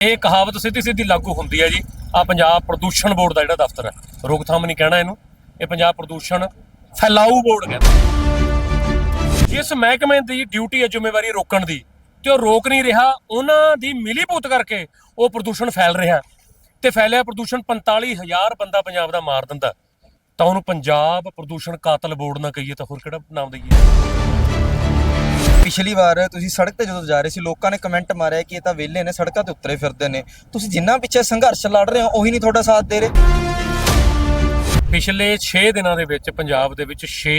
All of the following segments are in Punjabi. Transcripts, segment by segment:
ਇਹ ਕਹਾਵਤ ਸਿੱਧੀ ਸਿੱਧੀ ਲਾਗੂ ਹੁੰਦੀ ਹੈ ਜੀ। ਆ ਪੰਜਾਬ ਪ੍ਰਦੂਸ਼ਣ ਬੋਰਡ ਦਾ ਜਿਹੜਾ ਦਫ਼ਤਰ ਹੈ, ਰੋਕਥਾਮ ਨਹੀਂ ਕਹਿਣਾ ਇਹਨੂੰ। ਇਹ ਪੰਜਾਬ ਪ੍ਰਦੂਸ਼ਣ ਫੈਲਾਊ ਬੋਰਡ ਕਹਿੰਦੇ ਜਿਸ ਮਹਿਕਮੇ ਦੀ ਡਿਊਟੀ ਹੈ ਜ਼ਿੰਮੇਵਾਰੀ ਰੋਕਣ ਦੀ ਤੇ ਉਹ ਰੋਕ ਨਹੀਂ ਰਿਹਾ, ਉਹਨਾਂ ਦੀ ਮਿਲੀਭੂਤ ਕਰਕੇ ਉਹ ਪ੍ਰਦੂਸ਼ਣ ਫੈਲ ਰਿਹਾ ਤੇ ਫੈਲਿਆ ਪ੍ਰਦੂਸ਼ਣ 45000 ਬੰਦਾ ਪੰਜਾਬ ਦਾ ਮਾਰ ਦਿੰਦਾ ਤਾਂ ਉਹਨੂੰ ਪੰਜਾਬ ਪ੍ਰਦੂਸ਼ਣ ਕਾਤਲ ਬੋਰਡ ਨਾ ਕਹੀਏ ਤਾਂ ਹੋਰ ਕਿਹੜਾ ਨਾਮ ਦਈਏ? ਪਿਛਲੀ ਵਾਰ ਤੁਸੀਂ ਸੜਕ ਤੇ ਜਦੋਂ ਜਾ ਰਹੇ ਸੀ, ਲੋਕਾਂ ਨੇ ਕਮੈਂਟ ਮਾਰਿਆ ਕਿ ਇਹ ਤਾਂ ਵਿਹਲੇ ਨੇ, ਸੜਕਾਂ ਤੇ ਉਤਰੇ ਫਿਰਦੇ ਨੇ। ਤੁਸੀਂ ਜਿੰਨਾ ਪਿੱਛੇ ਸੰਘਰਸ਼ ਲੜ ਰਹੇ ਹੋ, ਉਹੀ ਨਹੀਂ ਤੁਹਾਡਾ ਸਾਥ ਦੇ ਰਹੇ। ਪਿਛਲੇ 6 ਦਿਨਾਂ ਦੇ ਵਿੱਚ ਪੰਜਾਬ ਦੇ ਵਿੱਚ 6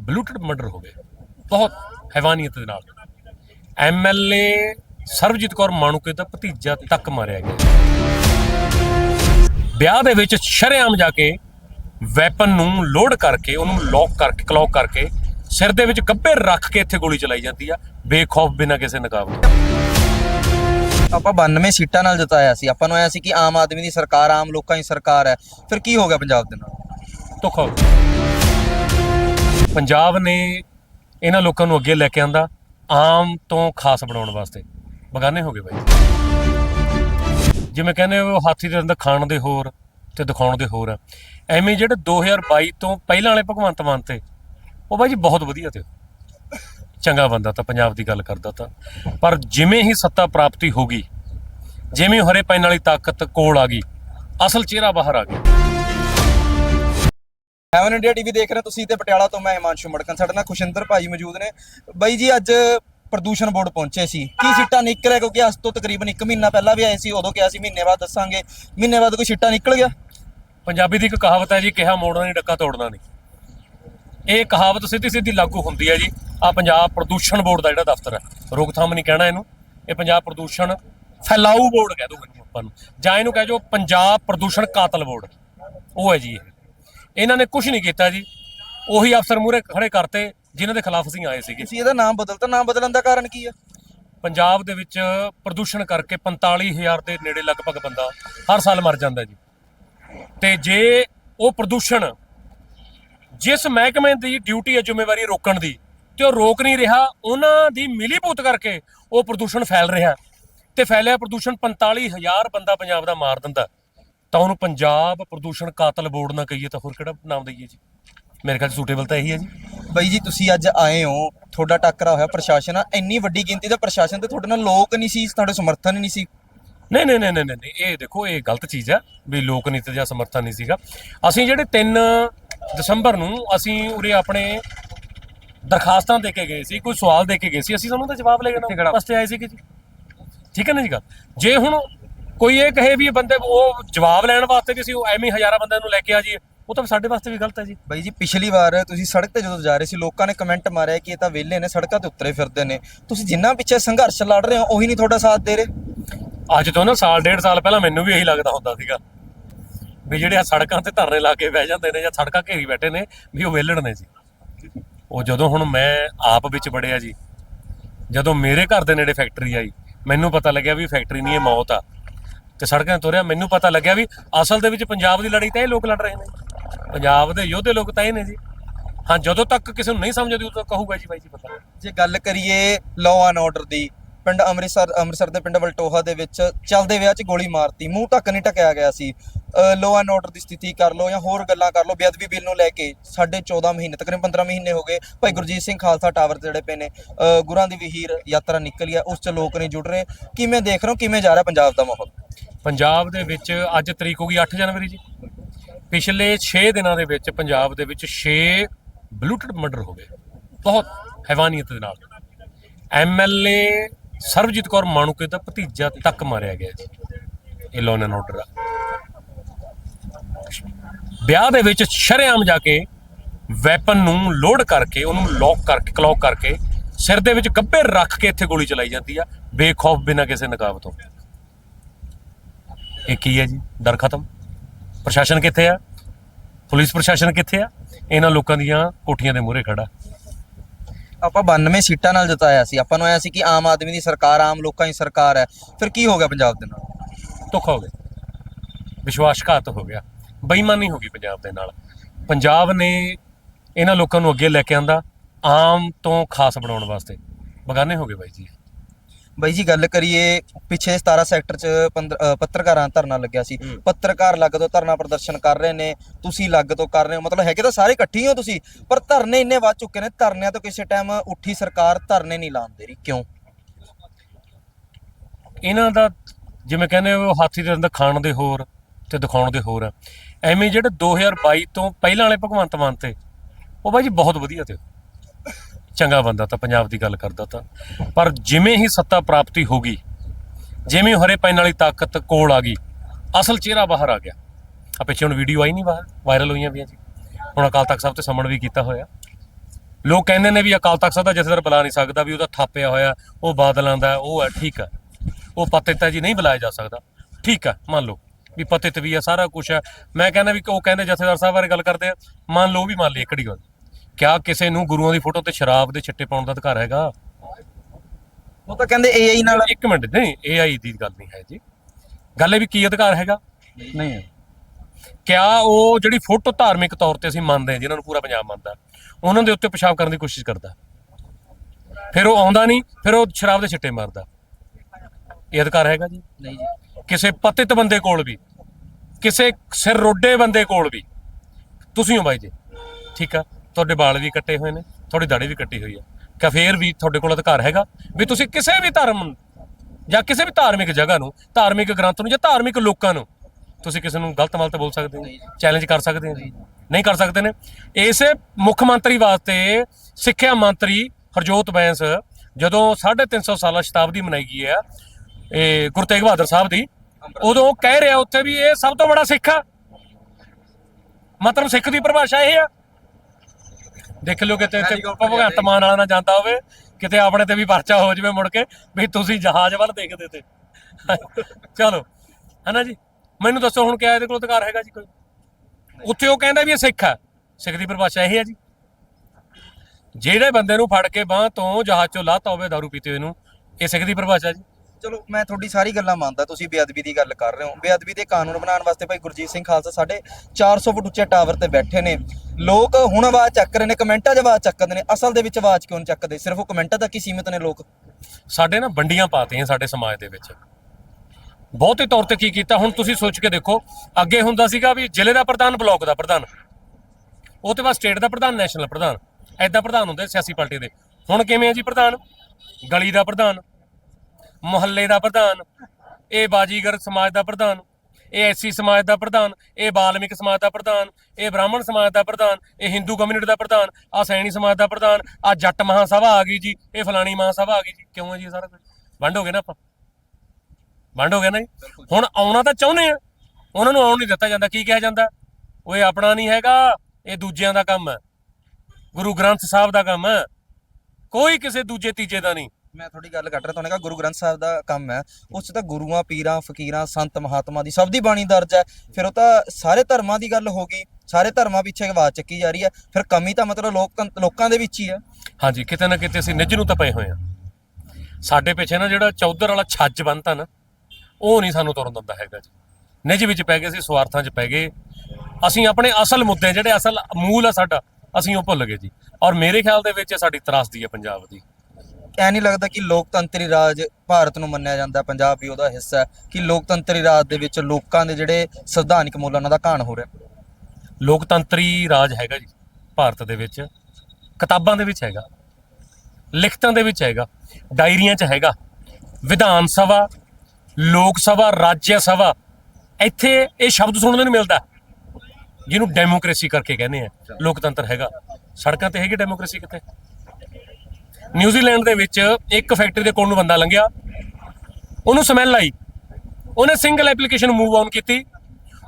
ਬਲੂਟਡ ਮਰਡਰ ਹੋ ਗਏ। ਬਹੁਤ ਹੈਵਾਨੀਅਤ ਦੇ ਨਾਲ। ਐਮਐਲਏ ਸਰਬਜੀਤ ਕੌਰ ਮਾਣੂਕੇ ਦਾ ਭਤੀਜਾ ਤੱਕ ਮਾਰਿਆ ਗਿਆ। ਵਿਆਹ ਦੇ ਵਿੱਚ ਸ਼ਰੇਆਮ ਜਾ ਕੇ ਵੈਪਨ ਨੂੰ ਲੋਡ ਕਰਕੇ, ਉਹਨੂੰ ਲੌਕ ਕਰਕੇ ਕਲੌਕ ਕਰਕੇ ਸਿਰ ਦੇ ਵਿੱਚ ਗੱਭੇ ਰੱਖ ਕੇ ਇੱਥੇ ਗੋਲੀ ਚਲਾਈ ਜਾਂਦੀ ਆ। ਬੇਖੌਫ ਬਿਨਾਂ ਕਿਸੇ ਨਕਾਬ ਆਪਾਂ 92 ਸੀਟਾਂ ਨਾਲ ਜਿਤਾਇਆ ਸੀ। ਆਪਾਂ ਨੂੰ ਆਇਆ ਸੀ ਕਿ ਆਮ ਆਦਮੀ ਦੀ ਸਰਕਾਰ ਆਮ ਲੋਕਾਂ ਦੀ ਸਰਕਾਰ ਹੈ। ਫਿਰ ਕੀ ਹੋ ਗਿਆ ਪੰਜਾਬ ਦੇ ਨਾਲ? ਧੋਖਾ ਪੰਜਾਬ ਨੇ ਇਹਨਾਂ ਲੋਕਾਂ ਨੂੰ ਅੱਗੇ ਲੈ ਕੇ ਆਂਦਾ ਆਮ ਤੋਂ ਖਾਸ ਬਣਾਉਣ ਵਾਸਤੇ। ਬਗਾਨੇ ਹੋ ਗਏ ਬਾਈ। ਜਿਵੇਂ ਕਹਿੰਦੇ ਉਹ ਹਾਥੀ ਦੇ ਅੰਦਰ ਖਾਣ ਦੇ ਹੋਰ ਤੇ ਦਿਖਾਉਣ ਦੇ ਹੋਰ ਐਵੇਂ ਜਿਹੜੇ 2022 ਤੋਂ ਪਹਿਲਾਂ ਵਾਲੇ ਭਗਵੰਤ ਮਾਨ ਤੇ ਉਹ ਬਾਈ ਜੀ ਬਹੁਤ ਵਧੀਆ ਤੇ। ਚੰਗਾ ਬੰਦਾ ਤਾਂ ਪੰਜਾਬ ਦੀ ਗੱਲ ਕਰਦਾ ਤਾਂ। ਪਰ ਜਿਵੇਂ ਹੀ ਸੱਤਾ ਪ੍ਰਾਪਤੀ ਹੋ ਗਈ ਜਿਵੇਂ ਹਰੇ ਪੈਨ ਵਾਲੀ ਤਾਕਤ ਕੋਲ ਆ ਗਈ ਅਸਲ ਚਿਹਰਾ ਬਾਹਰ ਆ ਗਿਆ। ਹੈਵਨ ਇੰਡੀਆ ਟੀਵੀ ਦੇਖ ਰਹੇ ਹੋ ਤੁਸੀਂ ਤੇ ਪਟਿਆਲਾ ਤੋਂ ਮੈਂ ਹਿਮਾਂਸ਼ੂ ਮੜਕਨ ਸਾਡੇ ਨਾਲ ਖੁਸ਼ਿੰਦਰ ਭਾਈ ਮੌਜੂਦ ਨੇ। ਬਾਈ ਜੀ ਅੱਜ ਪ੍ਰਦੂਸ਼ਣ ਬੋਰਡ ਪਹੁੰਚੇ ਸੀ। ਕੀ ਸੀਟਾਂ ਨਿਕਲਿਆ ਕਿਉਂਕਿ ਅੱਜ ਤੋਂ ਤਕਰੀਬਨ 1 ਮਹੀਨਾ ਪਹਿਲਾਂ ਵੀ ਆਏ ਸੀ ਉਦੋਂ ਕਿਹਾ ਸੀ ਮਹੀਨੇ ਬਾਅਦ ਦੱਸਾਂਗੇ। ਮਹੀਨੇ ਬਾਅਦ ਕੋਈ ਸੀਟਾਂ ਨਿਕਲ ਗਿਆ? ਪੰਜਾਬੀ ਦੀ ਇੱਕ ਕਹਾਵਤ ਹੈ ਜੀ ਕਿਹਾ ਮੋੜਨਾ ਨਹੀਂ ਡੱਕਾ ਤੋੜਨਾ ਨਹੀਂ। ਇਹ ਕਹਾਵਤ ਸਿੱਧੀ ਸਿੱਧੀ ਲਾਗੂ ਹੁੰਦੀ ਹੈ ਜੀ। ਆ ਪੰਜਾਬ ਪ੍ਰਦੂਸ਼ਣ ਬੋਰਡ ਦਾ ਜਿਹੜਾ ਦਫ਼ਤਰ ਹੈ ਰੋਕਥਾਮ ਨਹੀਂ ਕਹਿਣਾ ਇਹਨੂੰ। ਇਹ ਪੰਜਾਬ ਪ੍ਰਦੂਸ਼ਣ ਫੈਲਾਊ ਬੋਰਡ ਕਹਿ ਦੋ ਆਪਾਂ ਨੂੰ। ਜਾਂ ਇਹਨੂੰ ਕਹਿ ਜੋ ਪੰਜਾਬ ਪ੍ਰਦੂਸ਼ਣ ਕਾਤਲ ਬੋਰਡ। ਉਹ ਹੈ ਜੀ ਇਹ। ਇਹਨਾਂ ਨੇ ਕੁਝ ਨਹੀਂ ਕੀਤਾ ਜੀ। ਉਹੀ ਅਫਸਰ ਮੂਹਰੇ ਖੜੇ ਕਰਤੇ ਜਿਨ੍ਹਾਂ ਦੇ ਖਿਲਾਫ ਅਸੀਂ ਆਏ ਸੀਗੇ। ਤੁਸੀਂ ਇਹਦਾ ਨਾਮ ਬਦਲਤਾ। ਨਾਮ ਬਦਲਣ ਦਾ ਕਾਰਨ ਕੀ ਹੈ? ਪੰਜਾਬ ਦੇ ਵਿੱਚ ਪ੍ਰਦੂਸ਼ਣ ਕਰਕੇ 45000 ਦੇ ਨੇੜੇ ਲਗਭਗ ਬੰਦਾ ਹਰ ਸਾਲ ਮਰ ਜਾਂਦਾ ਜੀ। ਤੇ ਜੇ ਉਹ ਪ੍ਰਦੂਸ਼ਣ ਜਿਸ ਮਹਿਕਮੇ ਦੀ ਡਿਊਟੀ ਹੈ ਜ਼ਿੰਮੇਵਾਰੀ ਰੋਕਣ ਦੀ ਤੇ ਉਹ ਰੋਕ ਨਹੀਂ ਰਿਹਾ ਉਹਨਾਂ ਦੀ ਮਿਲੀਭੂਤ ਕਰਕੇ ਉਹ ਪ੍ਰਦੂਸ਼ਣ ਫੈਲ ਰਿਹਾ ਤੇ ਫੈਲਿਆ ਪ੍ਰਦੂਸ਼ਣ 45000 ਬੰਦਾ ਪੰਜਾਬ ਦਾ ਮਾਰ ਦਿੰਦਾ ਤਾਂ ਉਹਨੂੰ ਪੰਜਾਬ ਪ੍ਰਦੂਸ਼ਣ ਕਾਤਲ ਬੋਰਡ ਨਾ ਕਹੀਏ ਤਾਂ ਹੋਰ ਕਿਹੜਾ ਨਾਮ ਦਈਏ ਜੀ? ਮੇਰੇ ਖਿਆਲ ਸੂਟੇਬਲ ਤਾਂ ਇਹੀ ਹੈ ਜੀ। ਬਾਈ ਜੀ ਤੁਸੀਂ ਅੱਜ ਆਏ ਹੋ ਤੁਹਾਡਾ ਟੱਕਰਾ ਹੋਇਆ ਪ੍ਰਸ਼ਾਸਨ ਨਾਲ ਇੰਨੀ ਵੱਡੀ ਗਿਣਤੀ ਦਾ ਪ੍ਰਸ਼ਾਸਨ ਤੇ ਤੁਹਾਡੇ ਨਾਲ ਲੋਕ ਨਹੀਂ ਸੀ ਤੁਹਾਡੇ ਸਮਰਥਨ ਨਹੀਂ ਸੀ। ਨਹੀਂ ਨਹੀਂ ਨਹੀਂ ਨਹੀਂ ਇਹ ਦੇਖੋ ਇਹ ਗਲਤ ਚੀਜ਼ ਆ ਵੀ ਲੋਕ ਨੀਤੀ ਜਾਂ ਸਮਰਥਨ ਨਹੀਂ ਸੀਗਾ। ਅਸੀਂ ਜਿਹੜੇ 3 ਦਸੰਬਰ ਨੂੰ ਅਸੀਂ ਉਰੇ ਆਪਣੇ ਦਰਖਾਸਤਾਂ ਦੇ ਕੇ ਗਏ ਸੀ ਕੋਈ ਸਵਾਲ ਦੇ ਕੇ ਗਏ ਸੀ ਅਸੀਂ ਸਾਨੂੰ ਤਾਂ ਜਵਾਬ ਲੈਣਾ ਵਾਸਤੇ ਆਏ। ਸੀ ਕਿ ਜੀ? ਠੀਕ ਹੈ ਨਾ ਜੀ ਗੱਲ? ਜੇ ਹੁਣ ਕੋਈ ਇਹ ਕਹੇ ਵੀ ਇਹ ਬੰਦੇ ਉਹ ਜਵਾਬ ਲੈਣ ਵਾਸਤੇ ਵੀ ਅਸੀਂ ਉਹ ਐਵੇਂ ਹੀ ਹਜ਼ਾਰਾਂ ਬੰਦਿਆਂ ਨੂੰ ਲੈ ਕੇ ਆ ਜੀ ਉਹ ਤਾਂ ਸਾਡੇ ਵਾਸਤੇ ਵੀ ਗਲਤ ਹੈ ਜੀ। ਬਾਈ ਜੀ ਪਿਛਲੀ ਵਾਰ ਤੁਸੀਂ ਸੜਕ ਤੇ ਜਦੋਂ ਜਾ ਰਹੇ ਸੀ ਲੋਕਾਂ ਨੇ ਕਮੈਂਟ ਮਾਰਿਆ ਕਿ ਇਹ ਤਾਂ ਵਿਹਲੇ ਨੇ ਸੜਕਾਂ ਤੇ ਉਤਰੇ ਫਿਰਦੇ ਨੇ। ਤੁਸੀਂ ਜਿੰਨਾ ਪਿੱਛੇ ਸੰਘਰਸ਼ ਲੜ ਰਹੇ ਹੋ ਉਹੀ ਨਹੀਂ ਤੁਹਾਡਾ ਸਾਥ ਦੇ ਰਹੇ? ਅੱਜ ਤੋਂ ਨਾ ਸਾਲ ਡੇਢ ਸਾਲ ਪਹਿਲਾਂ ਮੈਨੂੰ ਵੀ ਇਹੀ ਲੱਗਦਾ ਹੁੰਦਾ ਸੀਗਾ। ਵੀ ਜਿਹੜੇ ਆ ਸੜਕਾਂ ਤੇ ਧਰਨੇ ਲਾ ਕੇ ਬਹਿ ਜਾਂਦੇ ਨੇ ਜਾਂ ਸੜਕਾਂ ਘੇਰੀ ਬੈਠੇ ਨੇ, ਵੀ ਉਹ ਵਿਹਲੜ ਨੇ ਜੀ। ਉਹ ਜਦੋਂ ਹੁਣ ਮੈਂ ਆਪ ਵਿੱਚ ਵੜਿਆ ਜੀ, ਜਦੋਂ ਮੇਰੇ ਘਰ ਦੇ ਨੇੜੇ ਫੈਕਟਰੀ ਆਈ, ਮੈਨੂੰ ਪਤਾ ਲੱਗਿਆ ਵੀ ਫੈਕਟਰੀ ਨਹੀਂ ਇਹ ਮੌਤ ਆ। ਤੇ ਸੜਕਾਂ ਤੁਰਿਆ, ਮੈਨੂੰ ਪਤਾ ਲੱਗਿਆ ਵੀ ਅਸਲ ਦੇ ਵਿੱਚ ਪੰਜਾਬ ਦੀ ਲੜਾਈ ਤਾਂ ਇਹ ਲੋਕ ਲੜ ਰਹੇ ਨੇ। ਪੰਜਾਬ ਦੇ ਯੋਧੇ ਲੋਕ ਤਾਂ ਇਹ ਨੇ ਜੀ। ਹਾਂ, ਜਦੋਂ ਤੱਕ ਕਿਸੇ ਨੂੰ ਨਹੀਂ ਸਮਝ ਆਉਂਦੀ ਉਦੋਂ ਤੱਕ ਕਹੂਗਾ ਜੀ ਬਾਈ ਜੀ ਪਤਾ। ਜੇ ਗੱਲ ਕਰੀਏ ਲਾਅ ਐਂਡ ਆਰਡਰ ਦੀ ਪਿੰਡ ਅੰਮ੍ਰਿਤਸਰ ਅੰਮ੍ਰਿਤਸਰ ਦੇ ਪਿੰਡ ਵਲਟੋਹਾ ਦੇ ਵਿੱਚ ਚੱਲਦੇ ਵਿਆਹ 'ਚ ਗੋਲੀ ਮਾਰਤੀ। ਮੂੰਹ ਢੱਕ ਨਹੀਂ ਢਕਿਆ ਗਿਆ ਸੀ। ਲੋ ਐਂਡ ਆਰਡਰ ਦੀ ਸਥਿਤੀ ਕਰ ਲਓ ਜਾਂ ਹੋਰ ਗੱਲਾਂ ਕਰ ਲਓ। ਬੇਅਦਬੀ ਬਿੱਲ ਨੂੰ ਲੈ ਕੇ ਸਾਡੇ 14 ਮਹੀਨੇ, ਤਕਰੀਬਨ 15 ਮਹੀਨੇ ਹੋ ਗਏ। ਭਾਈ ਗੁਰਜੀਤ ਸਿੰਘ ਖਾਲਸਾ ਟਾਵਰ ਜਿਹੜੇ ਪਏ ਨੇ ਗੁਰਾਂ ਦੀ ਵਿਹੀਰ ਯਾਤਰਾ ਨਿਕਲੀ ਆ। ਉਸ 'ਚ ਲੋਕ ਨਹੀਂ ਜੁੜ ਰਹੇ। ਕਿਵੇਂ ਦੇਖ ਰਹੇ ਹੋ? ਕਿਵੇਂ ਜਾ ਰਿਹਾ ਪੰਜਾਬ ਦਾ ਮਾਹੌਲ? ਪੰਜਾਬ ਦੇ ਵਿੱਚ ਅੱਜ ਤਰੀਕ ਹੋ ਗਈ 8 ਜਨਵਰੀ ਜੀ। ਪਿਛਲੇ 6 ਦਿਨਾਂ ਦੇ ਵਿੱਚ ਪੰਜਾਬ ਦੇ ਵਿੱਚ 6 ਬਲੂਟਡ ਮਰਡਰ ਹੋ ਗਏ। ਬਹੁਤ ਹੈਵਾਨੀਅਤ ਦੇ ਨਾਲ। ਐਮਐਲਏ ਸਰਬਜੀਤ ਕੌਰ ਮਾਣੂਕੇ ਦਾ ਭਤੀਜਾ ਤੱਕ ਮਾਰਿਆ ਗਿਆ ਜੀ, ਇਹ ਲੋਨ ਐਂਡ ਆਰਡਰ ਵਿਆਹ ਦੇ ਵਿੱਚ ਸ਼ਰੇਆਮ ਜਾ ਕੇ ਵੈਪਨ ਨੂੰ ਲੋਡ ਕਰਕੇ, ਉਹਨੂੰ ਲੌਕ ਕਰਕੇ ਕਲੌਕ ਕਰਕੇ ਸਿਰ ਦੇ ਵਿੱਚ ਗੱਭੇ ਰੱਖ ਕੇ ਇੱਥੇ ਗੋਲੀ ਚਲਾਈ ਜਾਂਦੀ ਆ, ਬੇਖੌਫ ਬਿਨਾਂ ਕਿਸੇ ਨਕਾਬ ਤੋਂ। ਇਹ ਕੀ ਹੈ ਜੀ? ਡਰ ਖਤਮ। ਪ੍ਰਸ਼ਾਸਨ ਕਿੱਥੇ ਆ? ਪੁਲਿਸ ਪ੍ਰਸ਼ਾਸਨ ਕਿੱਥੇ ਆ? ਇਹਨਾਂ ਲੋਕਾਂ ਦੀਆਂ ਕੋਠੀਆਂ ਦੇ ਮੂਹਰੇ ਖੜਾ ਆਪਾਂ 92 ਸੀਟਾਂ ਨਾਲ ਜਿਤਾਇਆ ਸੀ। ਆਪਾਂ ਨੂੰ ਆਇਆ ਸੀ ਕਿ ਆਮ ਆਦਮੀ ਦੀ ਸਰਕਾਰ, ਆਮ ਲੋਕਾਂ ਦੀ ਸਰਕਾਰ ਹੈ। ਫਿਰ ਕੀ ਹੋ ਗਿਆ ਪੰਜਾਬ ਦੇ ਨਾਲ? ਧੋਖਾ ਹੋ ਗਿਆ। ਵਿਸ਼ਵਾਸਘਾਤ ਹੋ ਗਿਆ। ਬੇਈਮਾਨੀ ਹੋ ਗਈ ਪੰਜਾਬ ਦੇ ਨਾਲ। ਪੰਜਾਬ ਨੇ ਇਹਨਾਂ ਲੋਕਾਂ ਨੂੰ ਅੱਗੇ ਲੈ ਕੇ ਆਂਦਾ, ਆਮ ਤੋਂ ਖਾਸ ਬਣਾਉਣ ਵਾਸਤੇ। ਬਗਾਨੇ ਹੋ ਗਏ ਬਾਈ ਜੀ। ਬਾਈ ਜੀ ਗੱਲ ਕਰੀਏ ਪਿਛੇ 17 ਸੈਕਟਰ ਚ ਪੰਦਰ- ਅ, ਪੱਤਰਕਾਰਾਂ ਦਾ ਧਰਨਾ ਲੱਗਿਆ ਸੀ। ਹੂੰ। ਪੱਤਰਕਾਰ ਲੱਗ ਤੋਂ ਧਰਨਾ ਪ੍ਰਦਰਸ਼ਨ ਕਰ ਰਹੇ ਨੇ ਤੁਸੀਂ ਲੱਗ ਤੋਂ ਕਰ ਰਹੇ ਹੋ। ਮਤਲਬ ਹੈਗੇ ਤਾਂ ਸਾਰੇ ਇਕੱਠੇ ਹੀ ਹੋ ਤੁਸੀਂ ਪਰ ਧਰਨੇ ਇੰਨੇ ਵੱਧ ਚੁੱਕੇ ਨੇ ਧਰਨਿਆਂ ਤੋਂ ਕਿਸੇ ਟਾਈਮ ਉੱਠੀ ਸਰਕਾਰ ਧਰਨੇ ਨਹੀਂ ਲਾਉਣ ਦੇ ਰਹੀ। ਕਿਉਂ? ਇਹਨਾਂ ਦਾ ਜਿਵੇਂ ਕਹਿੰਦੇ ਉਹ ਹਾਥੀ ਦੇ ਅੰਦਰ ਖਾਣ ਦੇ ਹੋਰ ਤੇ ਦਿਖਾਉਣ ਦੇ ਹੋਰ ਆ। ਐਵੇਂ ਜਿਹੜੇ 2022 ਤੋਂ ਪਹਿਲਾਂ ਵਾਲੇ ਭਗਵੰਤ ਮਾਨ ਤੇ ਉਹ ਬਾਈ ਜੀ ਬਹੁਤ ਵਧੀਆ ਤੇ। ਚੰਗਾ ਬੰਦਾ ਤਾਂ ਪੰਜਾਬ ਦੀ ਗੱਲ ਕਰਦਾ ਤਾਂ। ਪਰ ਜਿਵੇਂ ਹੀ ਸੱਤਾ ਪ੍ਰਾਪਤੀ ਹੋ ਗਈ, ਜਿਵੇਂ ਹਰੇ ਪੈਣ ਵਾਲੀ ਤਾਕਤ ਕੋਲ ਆ ਗਈ, ਅਸਲ ਚਿਹਰਾ ਬਾਹਰ ਆ ਗਿਆ। ਆ ਪਿੱਛੇ ਹੁਣ ਵੀਡੀਓ ਆਈ ਨਹੀਂ ਬਾਹਰ ਵਾਇਰਲ ਹੋਈਆਂ ਪਈਆਂ ਜੀ। ਹੁਣ ਅਕਾਲ ਤਖਤ ਸਾਹਿਬ ਤੇ ਸਮਣ ਵੀ ਕੀਤਾ ਹੋਇਆ। ਲੋਕ ਕਹਿੰਦੇ ਨੇ ਵੀ ਅਕਾਲ ਤਖਤ ਸਾਹਿਬ ਦਾ ਜਥੇਦਾਰ ਬੁਲਾ ਨਹੀਂ ਸਕਦਾ, ਵੀ ਉਹਦਾ ਥਾਪਿਆ ਹੋਇਆ, ਉਹ ਬਾਦਲਾਂ ਦਾ, ਉਹ ਹੈ, ਠੀਕ ਹੈ। ਉਹ ਪਤਿਤਾ ਜੀ, ਨਹੀਂ ਬੁਲਾਇਆ ਜਾ ਸਕਦਾ। ਠੀਕ ਹੈ, ਮੰਨ ਲਓ, ਵੀ ਪਤਿਤ ਵੀ ਆ ਸਾਰਾ ਕੁਝ ਹੈ। ਮੈਂ ਕਹਿੰਦਾ ਵੀ ਉਹ ਕਹਿੰਦੇ ਜਥੇਦਾਰ ਸਾਹਿਬ ਬਾਰੇ ਗੱਲ ਕਰਦੇ ਆ। ਮੰਨ ਲਓ ਵੀ ਮੰਨ ਲਈ ਇਕੜੀ ਗੱਲ। ਕਿਆ ਕਿਸੇ ਨੂੰ ਗੁਰੂਆਂ ਦੀ ਫੋਟੋ ਤੇ ਸ਼ਰਾਬ ਦੇ ਛਿੱਟੇ ਪਾਉਣ ਦਾ ਅਧਿਕਾਰ ਹੈਗਾ? ਉਹ ਤਾਂ ਕਹਿੰਦੇ ਏਆਈ ਨਾਲ ਇੱਕ ਮਿੰਟ ਨਹੀਂ AI ਦੀ ਗੱਲ ਨਹੀਂ ਹੈ ਜੀ। ਗੱਲ ਇਹ ਵੀ ਕੀ ਅਧਿਕਾਰ ਹੈਗਾ? ਨਹੀਂ ਹੈ। ਕਿਆ ਉਹ ਜਿਹੜੀ ਫੋਟੋ ਧਾਰਮਿਕ ਤੌਰ ਤੇ ਅਸੀਂ ਮੰਨਦੇ ਹਾਂ ਜਿਨ੍ਹਾਂ ਨੂੰ ਪੂਰਾ ਪੰਜਾਬ ਮੰਨਦਾ ਉਹਨਾਂ ਦੇ ਉੱਤੇ ਪਿਸ਼ਾਬ ਕਰਨ ਦੀ ਕੋਸ਼ਿਸ਼ ਕਰਦਾ। ਫਿਰ ਉਹ ਆਉਂਦਾ ਨਹੀਂ ਫਿਰ ਉਹ ਸ਼ਰਾਬ ਦੇ ਛਿੱਟੇ ਮਾਰਦਾ। ਇਹ ਅਧਿਕਾਰ ਹੈਗਾ ਜੀ? ਨਹੀਂ ਜੀ। ਕਿਸੇ ਪਤਿਤ ਬੰਦੇ ਕੋਲ ਵੀ ਕਿਸੇ ਸਿਰ ਰੋਡੇ ਬੰਦੇ ਕੋਲ ਵੀ। ਤੁਸੀਂ ਹੋ ਬਾਈ ਜੀ। ਠੀਕ ਆ? ਤੁਹਾਡੇ ਵਾਲ ਵੀ ਕੱਟੇ ਹੋਏ ਨੇ ਤੁਹਾਡੀ ਦਾੜੀ ਵੀ ਕੱਟੀ ਹੋਈ ਆ। ਕਾ ਫੇਰ ਵੀ ਤੁਹਾਡੇ ਕੋਲ ਅਧਿਕਾਰ ਹੈਗਾ? ਵੀ ਤੁਸੀਂ ਕਿਸੇ ਵੀ ਧਰਮ ਜਾਂ ਕਿਸੇ ਵੀ ਧਾਰਮਿਕ ਜਗ੍ਹਾ ਨੂੰ ਧਾਰਮਿਕ ਗ੍ਰੰਥ ਨੂੰ ਜਾਂ ਧਾਰਮਿਕ ਲੋਕਾਂ ਨੂੰ ਤੁਸੀਂ ਕਿਸੇ ਨੂੰ ਗਲਤ ਮਲਤ ਬੋਲ ਸਕਦੇ ਹੋ ਚੈਲੰਜ ਕਰ ਸਕਦੇ ਹੋ? ਨਹੀਂ ਕਰ ਸਕਦੇ ਨੇ। ਇਸੇ ਮੁੱਖ ਮੰਤਰੀ ਵਾਸਤੇ ਸਿੱਖਿਆ ਮੰਤਰੀ ਹਰਜੋਤ ਬੈਂਸ ਜਦੋਂ 350 ਸਾਲਾ ਸ਼ਤਾਬਦੀ ਮਨਾਈ ਗਈ ਹੈ ਇਹ ਗੁਰੂ ਤੇਗ ਬਹਾਦਰ ਸਾਹਿਬ ਦੀ ਉਦੋਂ ਕਹਿ ਰਿਹਾ ਉੱਥੇ ਵੀ ਇਹ ਸਭ ਤੋਂ ਬੜਾ ਸਿੱਖ ਆ। ਮਤਲਬ ਸਿੱਖ ਦੀ ਪਰਿਭਾਸ਼ਾ ਇਹ ਆ। ਦੇਖ ਲਓ ਕਿਤੇ ਤੇ ਭਗਵੰਤ ਮਾਨ ਵਾਲਾ ਨਾ ਜਾਂਦਾ ਹੋਵੇ ਕਿਤੇ ਆਪਣੇ ਤੇ ਵੀ ਪਰਚਾ ਹੋ ਜਾਵੇ ਮੁੜ ਕੇ ਵੀ ਤੁਸੀਂ ਜਹਾਜ਼ ਵੱਲ ਦੇਖਦੇ ਤੇ। ਚਲੋ ਹਨਾ ਜੀ? ਮੈਨੂੰ ਦੱਸੋ ਹੁਣ ਕਿਆ ਇਹਦੇ ਕੋਲ ਅਧਿਕਾਰ ਹੈਗਾ ਜੀ ਕੋਈ? ਉੱਥੇ ਉਹ ਕਹਿੰਦਾ ਵੀ ਇਹ ਸਿੱਖ ਆ ਸਿੱਖ ਦੀ ਪਰਿਭਾਸ਼ਾ ਇਹ ਹੈ ਜੀ। ਜਿਹੜੇ ਬੰਦੇ ਨੂੰ ਫੜ ਕੇ ਬਾਹ ਤੋਂ ਜਹਾਜ਼ ਚੋਂ ਲਾਤਾ ਹੋਵੇ दारू ਪੀਤੇ ਹੋਏ ਨੂੰ ਇਹ ਸਿੱਖ ਦੀ ਪਰਿਭਾਸ਼ਾ ਜੀ। ਚਲੋ, ਮੈਂ ਤੁਹਾਡੀ ਸਾਰੀ ਗੱਲਾਂ ਮੰਨਦਾ, ਤੁਸੀਂ ਬੇਅਦਬੀ ਦੀ ਗੱਲ ਕਰ ਰਹੇ ਹੋ। ਬੇਅਦਬੀ ਦੇ ਕਾਨੂੰਨ ਬਣਾਉਣ ਵਾਸਤੇ ਭਾਈ ਗੁਰਜੀਤ ਸਿੰਘ ਖਾਲਸਾ ਸਾਡੇ 400 ਫੁੱਟ ਉੱਚੇ ਟਾਵਰ ਤੇ ਬੈਠੇ ਨੇ। ਲੋਕ ਹੁਣ ਆਵਾਜ਼ ਚੱਕ ਰਹੇ ਨੇ, ਕਮੈਂਟਾਂ 'ਚ ਆਵਾਜ਼ ਚੱਕਦੇ ਨੇ, ਅਸਲ ਦੇ ਵਿੱਚ ਆਵਾਜ਼ ਕਿਉਂ ਨਹੀਂ ਚੱਕਦੇ? ਸਿਰਫ ਉਹ ਕਮੈਂਟਾਂ ਤੱਕ ਹੀ ਸੀਮਿਤ ਨੇ ਲੋਕ। ਸਾਡੇ ਨਾ ਵੰਡੀਆਂ ਪਾਤੀਆਂ ਸਾਡੇ ਸਮਾਜ ਦੇ ਵਿੱਚ। ਬਹੁਤੇ ਤੌਰ ਤੇ ਕੀ ਕੀਤਾ, ਹੁਣ ਤੁਸੀਂ ਸੋਚ ਕੇ ਦੇਖੋ, ਅੱਗੇ ਹੁੰਦਾ ਸੀਗਾ ਵੀ ਜ਼ਿਲ੍ਹੇ ਦਾ ਪ੍ਰਧਾਨ, ਬਲਾਕ ਦਾ ਪ੍ਰਧਾਨ। ਉਹ ਤੋਂ ਬਾਅਦ ਸਟੇਟ ਦਾ ਪ੍ਰਧਾਨ, ਨੈਸ਼ਨਲ ਪ੍ਰਧਾਨ। ਐਦਾਂ ਪ੍ਰਧਾਨ ਹੁੰਦੇ ਸਿਆਸੀ ਪਾਰਟੀ ਦੇ। ਹੁਣ ਕਿਵੇਂ ਹੈ ਜੀ ਪ੍ਰਧਾਨ? ਗਲੀ ਦਾ ਪ੍ਰਧਾਨ। ਮੁਹੱਲੇ ਦਾ ਪ੍ਰਧਾਨ, ਇਹ ਬਾਜੀਗਰ ਸਮਾਜ ਦਾ ਪ੍ਰਧਾਨ, ਇਹ ਐਸੀ ਸਮਾਜ ਦਾ ਪ੍ਰਧਾਨ, ਇਹ ਬਾਲਮਿਕ ਸਮਾਜ ਦਾ ਪ੍ਰਧਾਨ, ਇਹ ਬ੍ਰਾਹਮਣ ਸਮਾਜ ਦਾ ਪ੍ਰਧਾਨ, ਇਹ ਹਿੰਦੂ ਕਮਿਊਨਿਟੀ ਦਾ ਪ੍ਰਧਾਨ ਆ ਸੈਣੀ ਸਮਾਜ ਦਾ ਪ੍ਰਧਾਨ ਆ ਜੱਟ ਮਹਾਸਭਾ ਆ ਗਈ ਜੀ, ਇਹ ਫਲਾਣੀ ਮਹਾਸਭਾ ਆ ਗਈ ਜੀ। ਕਿਉਂ ਹੈ ਜੀ ਇਹ ਸਾਰਾ ਕੁਝ? ਵੰਡ ਹੋ ਗਏ ਨਾ ਆਪਾਂ? ਵੰਡ ਹੋ ਗਿਆ ਨਾ ਜੀ? ਹੁਣ ਆਉਣਾ ਤਾਂ ਚਾਹੁੰਦੇ ਆ। ਉਹਨਾਂ ਨੂੰ ਆਉਣ ਨਹੀਂ ਦਿੱਤਾ ਜਾਂਦਾ। ਕੀ ਕਿਹਾ ਜਾਂਦਾ? ਓਏ, ਆਪਣਾ ਨਹੀਂ ਹੈਗਾ। ਇਹ ਦੂਜਿਆਂ ਦਾ ਕੰਮ ਹੈ। ਗੁਰੂ ਗ੍ਰੰਥ ਸਾਹਿਬ ਦਾ ਕੰਮ ਹੈ। ਕੋਈ ਕਿਸੇ ਦੂਜੇ ਤੀਜੇ ਦਾ ਨਹੀਂ। ਮੈਂ ਤੁਹਾਡੀ ਗੱਲ ਕੱਟ ਰਿਹਾ ਤੁਹਾਨੂੰ ਕਿਹਾ ਗੁਰੂ ਗ੍ਰੰਥ ਸਾਹਿਬ ਦਾ ਕੰਮ ਹੈ। ਉਸ 'ਚ ਤਾਂ ਗੁਰੂਆਂ, ਪੀਰਾਂ, ਫਕੀਰਾਂ, ਸੰਤ, ਮਹਾਤਮਾ ਦੀ ਸਭ ਦੀ ਬਾਣੀ ਦਰਜ ਹੈ। ਫਿਰ ਉਹ ਤਾਂ ਸਾਰੇ ਧਰਮਾਂ ਦੀ ਗੱਲ ਹੋ ਗਈ, ਸਾਰੇ ਧਰਮਾਂ ਪਿੱਛੇ ਆਵਾਜ਼ ਚੱਕੀ ਜਾ ਰਹੀ ਹੈ। ਫਿਰ ਕਮੀ ਤਾਂ ਮਤਲਬ ਲੋਕ ਲੋਕਾਂ ਦੇ ਵਿੱਚ ਹੀ ਹੈ। ਹਾਂਜੀ, ਕਿਤੇ ਨਾ ਕਿਤੇ ਅਸੀਂ ਨਿੱਜ ਨੂੰ ਤਾਂ ਪਏ ਹੋਏ ਆ ਸਾਡੇ ਪਿੱਛੇ ਨਾ ਜਿਹੜਾ ਚੌਧਰ ਵਾਲਾ ਛੱਜ ਬੰਨਤਾ ਨਾ, ਉਹ ਨਹੀਂ ਸਾਨੂੰ ਤੁਰਨ ਦਿੰਦਾ ਹੈਗਾ ਜੀ। ਨਿੱਜ ਵਿੱਚ ਪੈ ਗਏ ਅਸੀਂ ਸਵਾਰਥਾਂ 'ਚ ਪੈ ਗਏ। ਅਸੀਂ ਆਪਣੇ ਅਸਲ ਮੁੱਦੇ, ਜਿਹੜੇ ਅਸਲ ਮੂਲ ਆ ਸਾਡਾ, ਅਸੀਂ ਉਹ ਭੁੱਲ ਗਏ ਜੀ। ਔਰ ਮੇਰੇ ਖਿਆਲ ਦੇ ਵਿੱਚ ਸਾਡੀ ਤਰਾਸਦੀ ਹੈ ਪੰਜਾਬ ਦੀ। ਐ ਨਹੀਂ ਲੱਗਦਾ ਕਿ ਲੋਕਤੰਤਰੀ ਰਾਜ ਭਾਰਤ ਨੂੰ ਮੰਨਿਆ ਜਾਂਦਾ ਪੰਜਾਬ ਵੀ ਉਹਦਾ ਹਿੱਸਾ ਹੈ ਕਿ ਲੋਕਤੰਤਰੀ ਰਾਜ ਦੇ ਵਿੱਚ ਲੋਕਾਂ ਦੇ ਜਿਹੜੇ ਸੰਵਿਧਾਨਿਕ ਮੁੱਲ ਉਹਨਾਂ ਦਾ ਘਾਣ ਹੋ ਰਿਹਾ। ਲੋਕਤੰਤਰੀ ਰਾਜ ਹੈਗਾ ਜੀ ਭਾਰਤ ਦੇ ਵਿੱਚ। ਕਿਤਾਬਾਂ ਦੇ ਵਿੱਚ ਹੈਗਾ ਲਿਖਤਾਂ ਦੇ ਵਿੱਚ ਹੈਗਾ ਡਾਇਰੀਆਂ 'ਚ ਹੈਗਾ ਵਿਧਾਨ ਸਭਾ ਲੋਕ ਸਭਾ ਰਾਜ ਸਭਾ ਇੱਥੇ ਇਹ ਸ਼ਬਦ ਸੁਣਨ ਨੂੰ ਮਿਲਦਾ ਜਿਹਨੂੰ ਡੈਮੋਕ੍ਰੇਸੀ ਕਰਕੇ ਕਹਿੰਦੇ ਆ। ਲੋਕਤੰਤਰ ਹੈਗਾ। ਸੜਕਾਂ ਤੇ ਹੈਗੀ ਡੈਮੋਕ੍ਰੇਸੀ ਕਿਤੇ ਨਿਊਜ਼ੀਲੈਂਡ ਦੇ ਵਿੱਚ ਇੱਕ ਫੈਕਟਰੀ ਦੇ ਕੋਲ ਨੂੰ ਬੰਦਾ ਲੰਘਿਆ। ਉਹਨੂੰ ਸਮੈਲ ਆਈ। ਉਹਨੇ ਸਿੰਗਲ ਐਪਲੀਕੇਸ਼ਨ ਮੂਵ ਆਨ ਕੀਤੀ।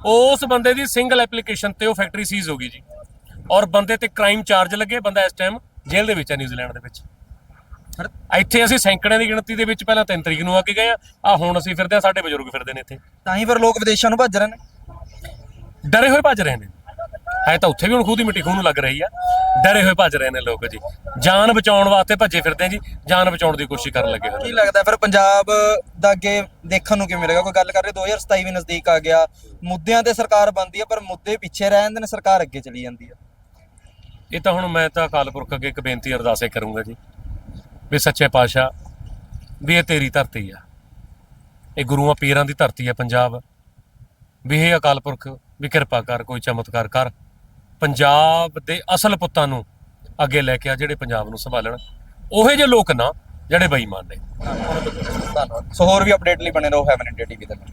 ਉਸ ਬੰਦੇ ਦੀ ਸਿੰਗਲ ਐਪਲੀਕੇਸ਼ਨ ਤੇ ਉਹ ਫੈਕਟਰੀ ਸੀਜ਼ ਹੋ ਗਈ ਜੀ। ਔਰ ਬੰਦੇ ਤੇ ਕ੍ਰਾਈਮ ਚਾਰਜ ਲੱਗੇ ਬੰਦਾ ਇਸ ਟਾਈਮ ਜੇਲ੍ਹ ਦੇ ਵਿੱਚ ਹੈ ਨਿਊਜ਼ੀਲੈਂਡ ਦੇ ਵਿੱਚ। ਇੱਥੇ ਅਸੀਂ ਸੈਂਕੜਿਆਂ ਦੀ ਗਿਣਤੀ ਦੇ ਵਿੱਚ ਪਹਿਲਾਂ 3 ਤਰੀਕ ਨੂੰ ਆ ਕੇ ਗਏ ਆ। ਆ ਹੁਣ ਅਸੀਂ ਫਿਰਦੇ ਆ ਸਾਡੇ ਬਜ਼ੁਰਗ ਫਿਰਦੇ ਨੇ ਇੱਥੇ। ਤਾਂ ਹੀ ਫਿਰ ਲੋਕ ਵਿਦੇਸ਼ਾਂ ਨੂੰ ਭੱਜ ਰਹੇ ਨੇ। ਡਰੇ ਹੋਏ ਭੱਜ ਰਹੇ ਨੇ। ਹੈ ਤਾਂ ਉੱਥੇ ਵੀ ਹੁਣ ਖੂਹ ਦੀ ਮਿੱਟੀ ਖੂਹ ਨੂੰ ਲੱਗ ਰਹੀ ਆ। ਡਰੇ ਹੋਏ ਭੱਜ ਰਹੇ ਨੇ ਲੋਕ ਜੀ। ਜਾਨ ਬਚਾਉਣ ਵਾਸਤੇ ਭੱਜੇ ਫਿਰਦੇ ਆ ਜੀ। ਜਾਨ ਬਚਾਉਣ ਦੀ ਕੋਸ਼ਿਸ਼ ਕਰਨ ਲੱਗੇ ਹੋਏ ਕੀ ਲੱਗਦਾ ਫਿਰ ਪੰਜਾਬ ਦਾ ਅੱਗੇ ਦੇਖਣ ਨੂੰ ਕਿਵੇਂ ਮਿਲੇਗਾ ਕੋਈ ਗੱਲ ਕਰ ਰਹੇ 2027 ਵੀ ਨਜ਼ਦੀਕ ਆ ਗਿਆ। ਮੁੱਦਿਆਂ ਤੇ ਸਰਕਾਰ ਬਣਦੀ ਹੈ ਪਰ ਮੁੱਦੇ ਪਿੱਛੇ ਰਹਿ ਜਾਂਦੇ ਨੇ ਸਰਕਾਰ ਅੱਗੇ ਚਲੀ ਜਾਂਦੀ ਹੈ ਇਹ ਤਾਂ ਹੁਣ ਮੈਂ ਤਾਂ ਅਕਾਲ ਪੁਰਖ ਅੱਗੇ ਇੱਕ ਬੇਨਤੀ ਅਰਦਾਸੇ ਕਰੂੰਗਾ ਜੀ ਵੀ ਸੱਚੇ ਪਾਤਸ਼ਾਹ ਵੀ ਇਹ ਤੇਰੀ ਧਰਤੀ ਆ। ਇਹ ਗੁਰੂਆਂ ਪੀਰਾਂ ਦੀ ਧਰਤੀ ਆ ਪੰਜਾਬ। ਵੀ ਇਹ ਅਕਾਲ ਪੁਰਖ ਵੀ ਕਿਰਪਾ ਕਰ ਕੋਈ ਚਮਤਕਾਰ ਕਰ। ਪੰਜਾਬ ਦੇ ਅਸਲ ਪੁੱਤਾਂ ਨੂੰ ਅੱਗੇ ਲੈ ਕੇ ਆ, ਜਿਹੜੇ ਪੰਜਾਬ ਨੂੰ ਸੰਭਾਲਣ। ਉਹੇ ਜਿਹੇ ਲੋਕ ਨਾ, ਜਿਹੜੇ ਬੇਈਮਾਨ ਨੇ। ਧੰਨਵਾਦ। ਸੋ ਹੋਰ ਵੀ ਅਪਡੇਟ ਲਈ ਬਣੇ ਰਹੋ ਹੈਵਨ ਇੰਡੀਆ ਟੀਵੀ ਦੇ ਨਾਲ